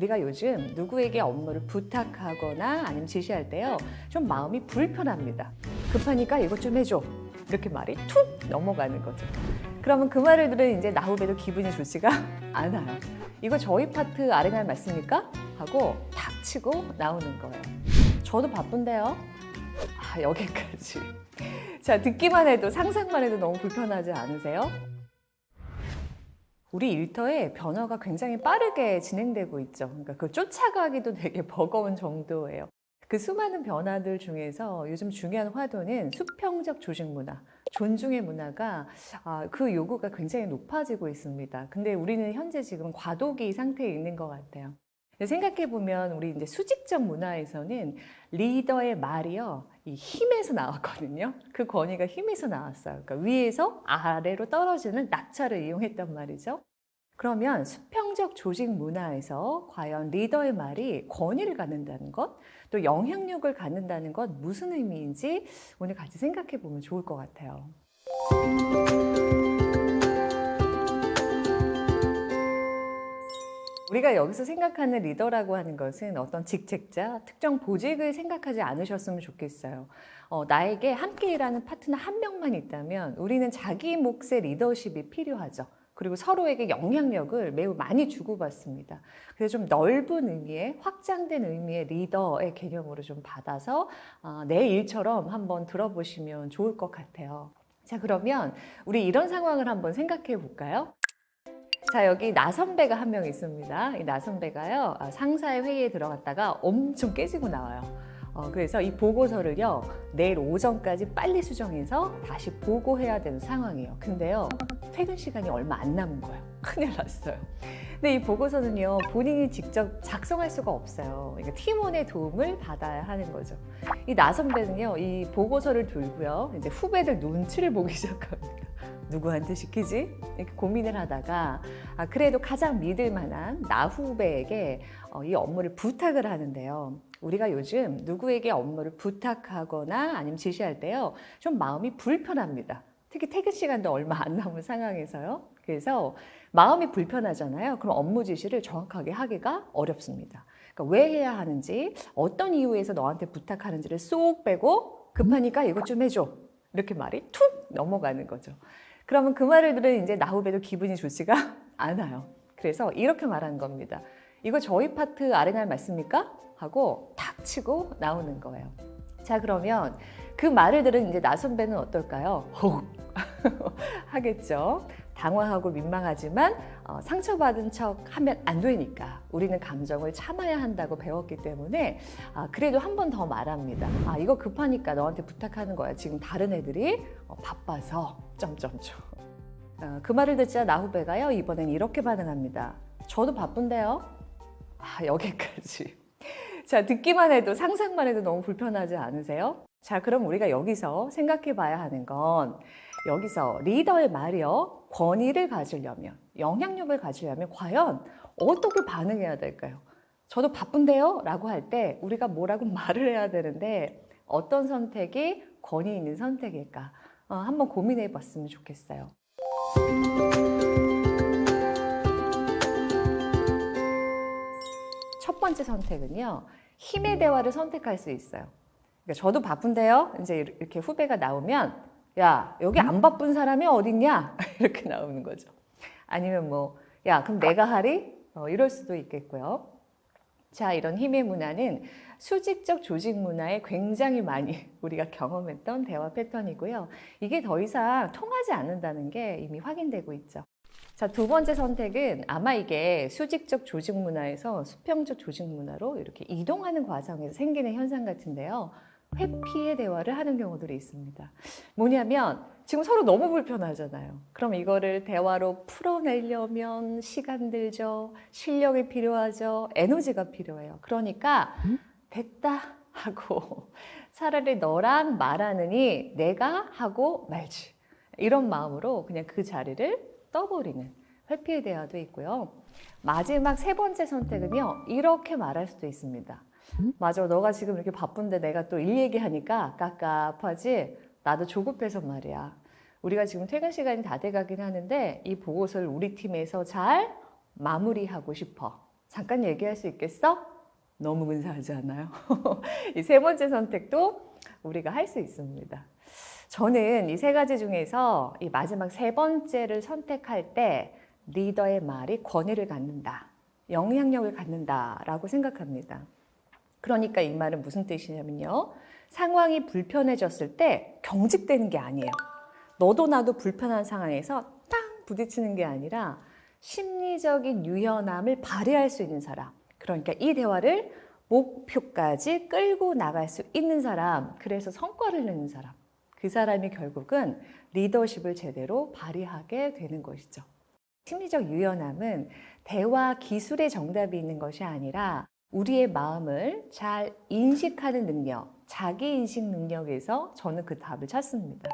우리가 요즘 누구에게 업무를 부탁하거나 아니면 지시할 때요. 좀 마음이 불편합니다. 급하니까 이것 좀 해줘. 이렇게 말이 툭 넘어가는 거죠. 그러면 그 말을 들은 이제 나 후배도 기분이 좋지가 않아요. 이거 저희 파트 아레날 맞습니까? 하고 탁 치고 나오는 거예요. 저도 바쁜데요. 아, 여기까지. 자, 듣기만 해도 상상만 해도 너무 불편하지 않으세요? 우리 일터에 변화가 굉장히 빠르게 진행되고 있죠. 그러니까 그 쫓아가기도 되게 버거운 정도예요. 그 수많은 변화들 중에서 요즘 중요한 화두는 수평적 조직 문화, 존중의 문화가 아, 그 요구가 굉장히 높아지고 있습니다. 근데 우리는 현재 지금 과도기 상태에 있는 것 같아요. 생각해 보면 우리 이제 수직적 문화에서는 리더의 말이요 이 힘에서 나왔거든요. 그 권위가 힘에서 나왔어요. 그러니까 위에서 아래로 떨어지는 낙차를 이용했단 말이죠. 그러면 수평적 조직 문화에서 과연 리더의 말이 권위를 갖는다는 것, 또 영향력을 갖는다는 것 무슨 의미인지 오늘 같이 생각해 보면 좋을 것 같아요. 우리가 여기서 생각하는 리더라고 하는 것은 어떤 직책자, 특정 보직을 생각하지 않으셨으면 좋겠어요. 어, 나에게 함께 일하는 파트너 한 명만 있다면 우리는 자기 몫의 리더십이 필요하죠. 그리고 서로에게 영향력을 매우 많이 주고받습니다. 그래서 좀 넓은 의미의 확장된 의미의 리더의 개념으로 좀 받아서 어, 내 일처럼 한번 들어보시면 좋을 것 같아요. 자, 그러면 우리 이런 상황을 한번 생각해 볼까요? 자, 여기 나 선배가 한 명 있습니다. 이 나 선배가요, 아, 상사의 회의에 들어갔다가 엄청 깨지고 나와요. 어, 그래서 이 보고서를요, 내일 오전까지 빨리 수정해서 다시 보고해야 되는 상황이에요. 근데요, 퇴근 시간이 얼마 안 남은 거예요. 큰일 났어요. 근데 이 보고서는요, 본인이 직접 작성할 수가 없어요. 그러니까 팀원의 도움을 받아야 하는 거죠. 이 나 선배는요, 이 보고서를 들고요, 이제 후배들 눈치를 보기 시작합니다. 누구한테 시키지? 이렇게 고민을 하다가 아, 그래도 가장 믿을 만한 나 후배에게 어, 이 업무를 부탁을 하는데요. 우리가 요즘 누구에게 업무를 부탁하거나 아니면 지시할 때요. 좀 마음이 불편합니다. 특히 퇴근 시간도 얼마 안 남은 상황에서요. 그래서 마음이 불편하잖아요. 그럼 업무 지시를 정확하게 하기가 어렵습니다. 그러니까 왜 해야 하는지, 어떤 이유에서 너한테 부탁하는지를 쏙 빼고 급하니까 이것 좀 해줘. 이렇게 말이 툭 넘어가는 거죠. 그러면 그 말을 들은 이제 나 후배도 기분이 좋지가 않아요. 그래서 이렇게 말하는 겁니다. 이거 저희 파트 아레날 맞습니까? 하고 탁 치고 나오는 거예요. 자, 그러면 그 말을 들은 이제 나 선배는 어떨까요? 혹 하겠죠. 당황하고 민망하지만 어, 상처받은 척 하면 안 되니까 우리는 감정을 참아야 한다고 배웠기 때문에 아, 그래도 한 번 더 말합니다. 아, 이거 급하니까 너한테 부탁하는 거야. 지금 다른 애들이 어, 바빠서 점점점. 어, 그 말을 듣자 나 후배가요 이번엔 이렇게 반응합니다. 저도 바쁜데요. 아, 여기까지. 자, 듣기만 해도 상상만 해도 너무 불편하지 않으세요? 자, 그럼 우리가 여기서 생각해 봐야 하는 건 여기서 리더의 말이요. 권위를 가지려면, 영향력을 가지려면 과연 어떻게 반응해야 될까요? 저도 바쁜데요? 라고 할 때 우리가 뭐라고 말을 해야 되는데 어떤 선택이 권위 있는 선택일까? 어, 한번 고민해 봤으면 좋겠어요. 첫 번째 선택은요. 힘의 대화를 선택할 수 있어요. 그러니까 저도 바쁜데요. 이제 이렇게 후배가 나오면 야, 여기 안 바쁜 사람이 어딨냐? 이렇게 나오는 거죠. 아니면 뭐, 야, 그럼 내가 하리? 어, 이럴 수도 있겠고요. 자, 이런 힘의 문화는 수직적 조직 문화에 굉장히 많이 우리가 경험했던 대화 패턴이고요. 이게 더 이상 통하지 않는다는 게 이미 확인되고 있죠. 자, 두 번째 선택은 아마 이게 수직적 조직 문화에서 수평적 조직 문화로 이렇게 이동하는 과정에서 생기는 현상 같은데요. 회피의 대화를 하는 경우들이 있습니다. 뭐냐면 지금 서로 너무 불편하잖아요. 그럼 이거를 대화로 풀어내려면 시간 들죠. 실력이 필요하죠. 에너지가 필요해요. 그러니까 됐다 하고 차라리 너랑 말하느니 내가 하고 말지. 이런 마음으로 그냥 그 자리를 떠버리는 회피의 대화도 있고요. 마지막 세 번째 선택은요. 이렇게 말할 수도 있습니다. 맞아, 너가 지금 이렇게 바쁜데 내가 또 일 얘기하니까 깝깝하지? 나도 조급해서 말이야. 우리가 지금 퇴근 시간이 다 돼가긴 하는데 이 보고서를 우리 팀에서 잘 마무리하고 싶어. 잠깐 얘기할 수 있겠어? 너무 근사하지 않아요? 이 세 번째 선택도 우리가 할 수 있습니다. 저는 이 세 가지 중에서 이 마지막 세 번째를 선택할 때 리더의 말이 권위를 갖는다, 영향력을 갖는다라고 생각합니다. 그러니까 이 말은 무슨 뜻이냐면요. 상황이 불편해졌을 때 경직되는 게 아니에요. 너도 나도 불편한 상황에서 땅 부딪히는 게 아니라 심리적인 유연함을 발휘할 수 있는 사람. 그러니까 이 대화를 목표까지 끌고 나갈 수 있는 사람. 그래서 성과를 내는 사람. 그 사람이 결국은 리더십을 제대로 발휘하게 되는 것이죠. 심리적 유연함은 대화 기술의 정답이 있는 것이 아니라 우리의 마음을 잘 인식하는 능력, 자기 인식 능력에서 저는 그 답을 찾습니다.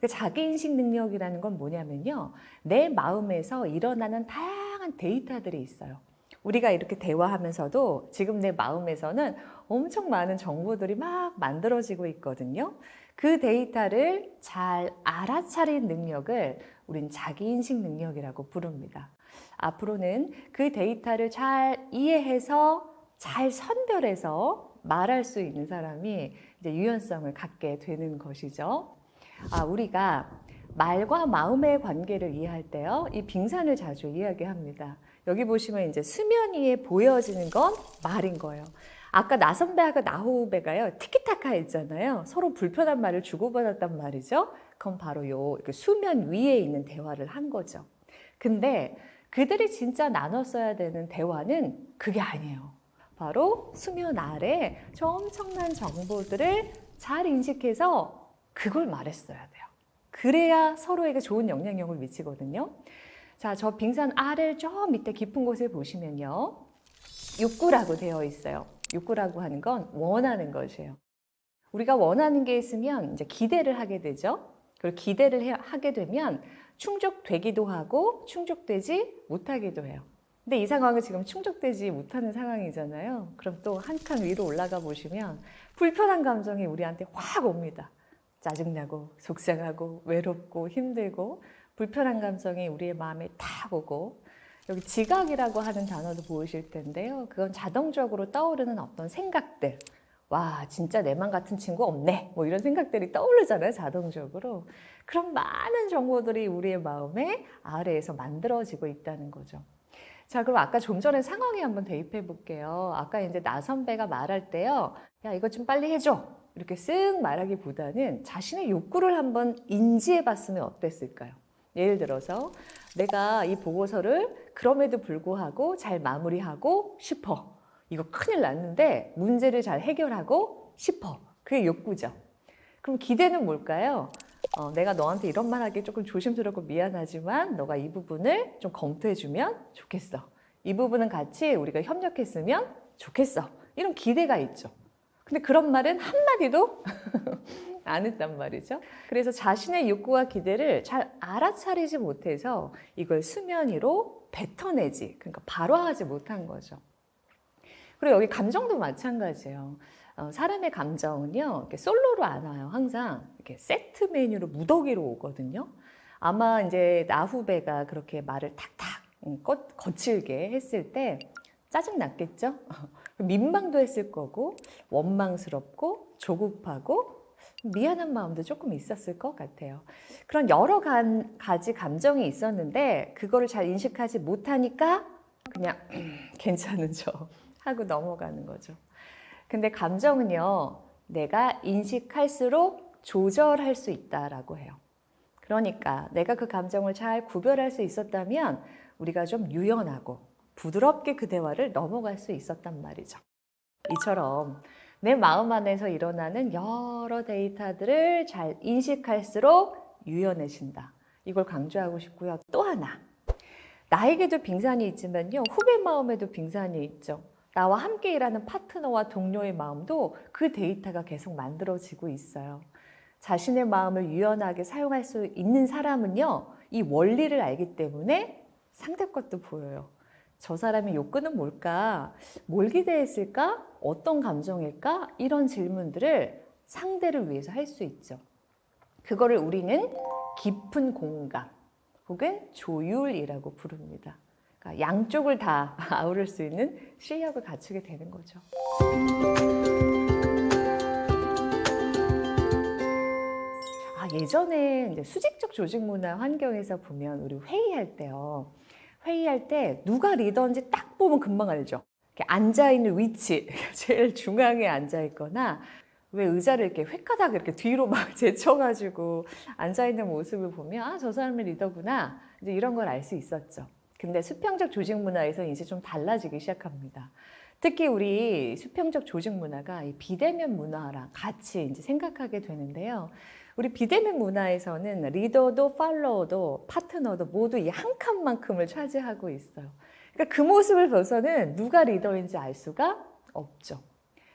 그 자기 인식 능력이라는 건 뭐냐면요. 내 마음에서 일어나는 다양한 데이터들이 있어요. 우리가 이렇게 대화하면서도 지금 내 마음에서는 엄청 많은 정보들이 막 만들어지고 있거든요. 그 데이터를 잘 알아차린 능력을 우린 자기 인식 능력이라고 부릅니다. 앞으로는 그 데이터를 잘 이해해서 잘 선별해서 말할 수 있는 사람이 이제 유연성을 갖게 되는 것이죠. 아, 우리가 말과 마음의 관계를 이해할 때요, 이 빙산을 자주 이야기합니다. 여기 보시면 이제 수면 위에 보여지는 건 말인 거예요. 아까 나 선배하고 나 후배가요, 티키타카 했잖아요. 서로 불편한 말을 주고받았단 말이죠. 그건 바로 요 수면 위에 있는 대화를 한 거죠. 근데 그들이 진짜 나눴어야 되는 대화는 그게 아니에요. 바로 수면 아래 저 엄청난 정보들을 잘 인식해서 그걸 말했어야 돼요. 그래야 서로에게 좋은 영향력을 미치거든요. 자, 저 빙산 아래 저 밑에 깊은 곳에 보시면요. 욕구라고 되어 있어요. 욕구라고 하는 건 원하는 것이에요. 우리가 원하는 게 있으면 이제 기대를 하게 되죠. 그리고 기대를 해- 하게 되면 충족되기도 하고 충족되지 못하기도 해요. 근데 이 상황은 지금 충족되지 못하는 상황이잖아요. 그럼 또 한 칸 위로 올라가 보시면 불편한 감정이 우리한테 확 옵니다. 짜증나고 속상하고 외롭고 힘들고 불편한 감정이 우리의 마음에 탁 오고 여기 지각이라고 하는 단어도 보이실 텐데요. 그건 자동적으로 떠오르는 어떤 생각들. 와, 진짜 내 맘 같은 친구 없네. 뭐 이런 생각들이 떠오르잖아요, 자동적으로. 그런 많은 정보들이 우리의 마음에 아래에서 만들어지고 있다는 거죠. 자, 그럼 아까 좀 전에 상황에 한번 대입해 볼게요. 아까 이제 나 선배가 말할 때요. 야, 이거 좀 빨리 해줘. 이렇게 쓱 말하기보다는 자신의 욕구를 한번 인지해 봤으면 어땠을까요? 예를 들어서 내가 이 보고서를 그럼에도 불구하고 잘 마무리하고 싶어. 이거 큰일 났는데 문제를 잘 해결하고 싶어. 그게 욕구죠. 그럼 기대는 뭘까요? 어, 내가 너한테 이런 말 하기 조금 조심스럽고 미안하지만 너가 이 부분을 좀 검토해주면 좋겠어. 이 부분은 같이 우리가 협력했으면 좋겠어. 이런 기대가 있죠. 근데 그런 말은 한마디도 안 했단 말이죠. 그래서 자신의 욕구와 기대를 잘 알아차리지 못해서 이걸 수면 위로 뱉어내지, 그러니까 발화하지 못한 거죠. 그리고 여기 감정도 마찬가지예요. 어, 사람의 감정은요, 솔로로 안 와요. 항상 이렇게 세트 메뉴로 무더기로 오거든요. 아마 이제 나 후배가 그렇게 말을 탁탁 음, 거, 거칠게 했을 때 짜증 났겠죠? 민망도 했을 거고, 원망스럽고, 조급하고, 미안한 마음도 조금 있었을 것 같아요. 그런 여러 간- 가지 감정이 있었는데, 그거를 잘 인식하지 못하니까 그냥 음, 괜찮은 척 하고 넘어가는 거죠. 근데 감정은요, 내가 인식할수록 조절할 수 있다라고 해요. 그러니까 내가 그 감정을 잘 구별할 수 있었다면 우리가 좀 유연하고 부드럽게 그 대화를 넘어갈 수 있었단 말이죠. 이처럼 내 마음 안에서 일어나는 여러 데이터들을 잘 인식할수록 유연해진다. 이걸 강조하고 싶고요. 또 하나. 나에게도 빙산이 있지만요. 후배 마음에도 빙산이 있죠. 나와 함께 일하는 파트너와 동료의 마음도 그 데이터가 계속 만들어지고 있어요. 자신의 마음을 유연하게 사용할 수 있는 사람은요, 이 원리를 알기 때문에 상대 것도 보여요. 저 사람의 욕구는 뭘까? 뭘 기대했을까? 어떤 감정일까? 이런 질문들을 상대를 위해서 할 수 있죠. 그거를 우리는 깊은 공감 혹은 조율이라고 부릅니다. 그러니까 양쪽을 다 아우를 수 있는 실력을 갖추게 되는 거죠. 아, 예전에 이제 수직적 조직 문화 환경에서 보면 우리 회의할 때요. 회의할 때 누가 리더인지 딱 보면 금방 알죠. 앉아 있는 위치, 제일 중앙에 앉아 있거나 왜 의자를 이렇게 획가닥 이렇게 뒤로 막 제쳐가지고 앉아 있는 모습을 보면 아, 저 사람이 리더구나. 이제 이런 걸 알 수 있었죠. 근데 수평적 조직 문화에서 이제 좀 달라지기 시작합니다. 특히 우리 수평적 조직 문화가 이 비대면 문화랑 같이 이제 생각하게 되는데요. 우리 비대면 문화에서는 리더도 팔로워도 파트너도 모두 이 한 칸만큼을 차지하고 있어요. 그러니까 그 모습을 봐서는 누가 리더인지 알 수가 없죠.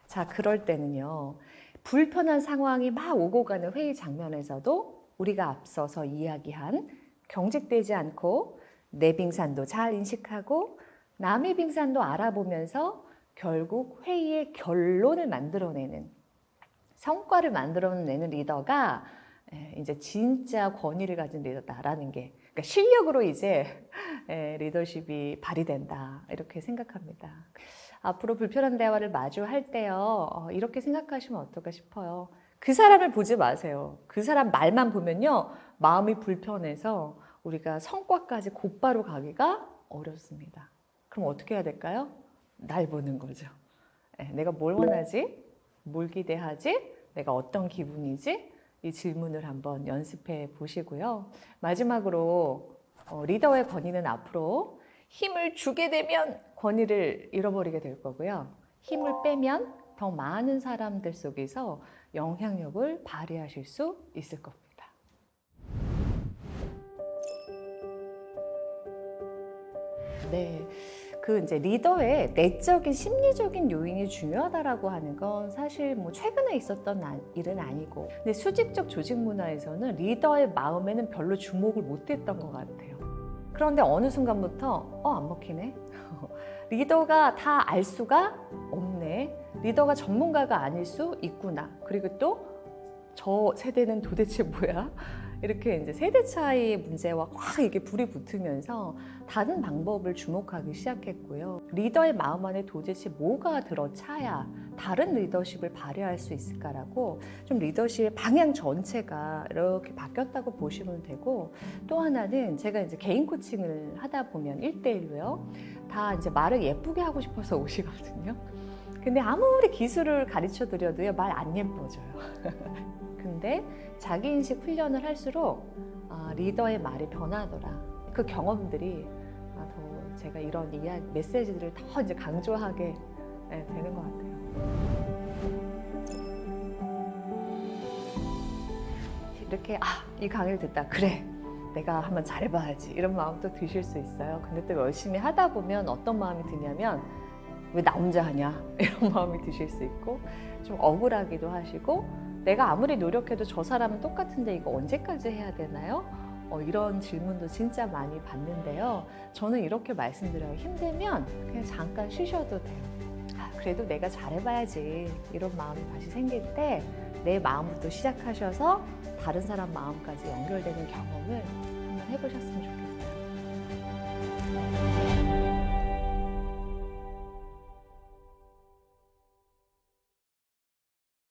자, 그럴 때는요. 불편한 상황이 막 오고 가는 회의 장면에서도 우리가 앞서서 이야기한 경직되지 않고 내 빙산도 잘 인식하고 남의 빙산도 알아보면서 결국 회의의 결론을 만들어내는 성과를 만들어내는 리더가 에, 이제 진짜 권위를 가진 리더다라는 게 그러니까 실력으로 이제 에, 리더십이 발휘된다 이렇게 생각합니다. 앞으로 불편한 대화를 마주할 때요 어, 이렇게 생각하시면 어떨까 싶어요. 그 사람을 보지 마세요. 그 사람 말만 보면요 마음이 불편해서 우리가 성과까지 곧바로 가기가 어렵습니다. 그럼 어떻게 해야 될까요? 날 보는 거죠. 예, 내가 뭘 원하지? 뭘 기대하지? 내가 어떤 기분이지? 이 질문을 한번 연습해 보시고요. 마지막으로 어, 리더의 권위는 앞으로 힘을 주게 되면 권위를 잃어버리게 될 거고요. 힘을 빼면 더 많은 사람들 속에서 영향력을 발휘하실 수 있을 겁니다. 네. 그 이제 리더의 내적인 심리적인 요인이 중요하다라고 하는 건 사실 뭐 최근에 있었던 아- 일은 아니고 근데 수직적 조직 문화에서는 리더의 마음에는 별로 주목을 못 했던 것 같아요. 그런데 어느 순간부터 어 안 먹히네. 리더가 다 알 수가 없네. 리더가 전문가가 아닐 수 있구나. 그리고 또 저 세대는 도대체 뭐야? 이렇게 이제 세대 차이의 문제와 확 이게 불이 붙으면서 다른 방법을 주목하기 시작했고요. 리더의 마음 안에 도대체 뭐가 들어차야 다른 리더십을 발휘할 수 있을까라고 좀 리더십의 방향 전체가 이렇게 바뀌었다고 보시면 되고 또 하나는 제가 이제 개인 코칭을 하다 보면 일대일로요다 이제 말을 예쁘게 하고 싶어서 오시거든요. 근데 아무리 기술을 가르쳐 드려도요, 말 안 예뻐져요. 근데 자기인식 훈련을 할수록 아, 리더의 말이 변하더라. 그 경험들이 아, 더 제가 이런 이야 메시지들을 더 이제 강조하게 네, 되는 것 같아요. 이렇게 아, 이 강의를 듣다 그래. 내가 한번 잘해봐야지 이런 마음도 드실 수 있어요. 근데 또 열심히 하다 보면 어떤 마음이 드냐면 왜 나 혼자 하냐 이런 마음이 드실 수 있고 좀 억울하기도 하시고 내가 아무리 노력해도 저 사람은 똑같은데 이거 언제까지 해야 되나요? 어, 이런 질문도 진짜 많이 받는데요. 저는 이렇게 말씀드려요. 힘들면 그냥 잠깐 쉬셔도 돼요. 아, 그래도 내가 잘해봐야지. 이런 마음이 다시 생길 때 내 마음부터 시작하셔서 다른 사람 마음까지 연결되는 경험을 한번 해보셨으면 좋겠어요.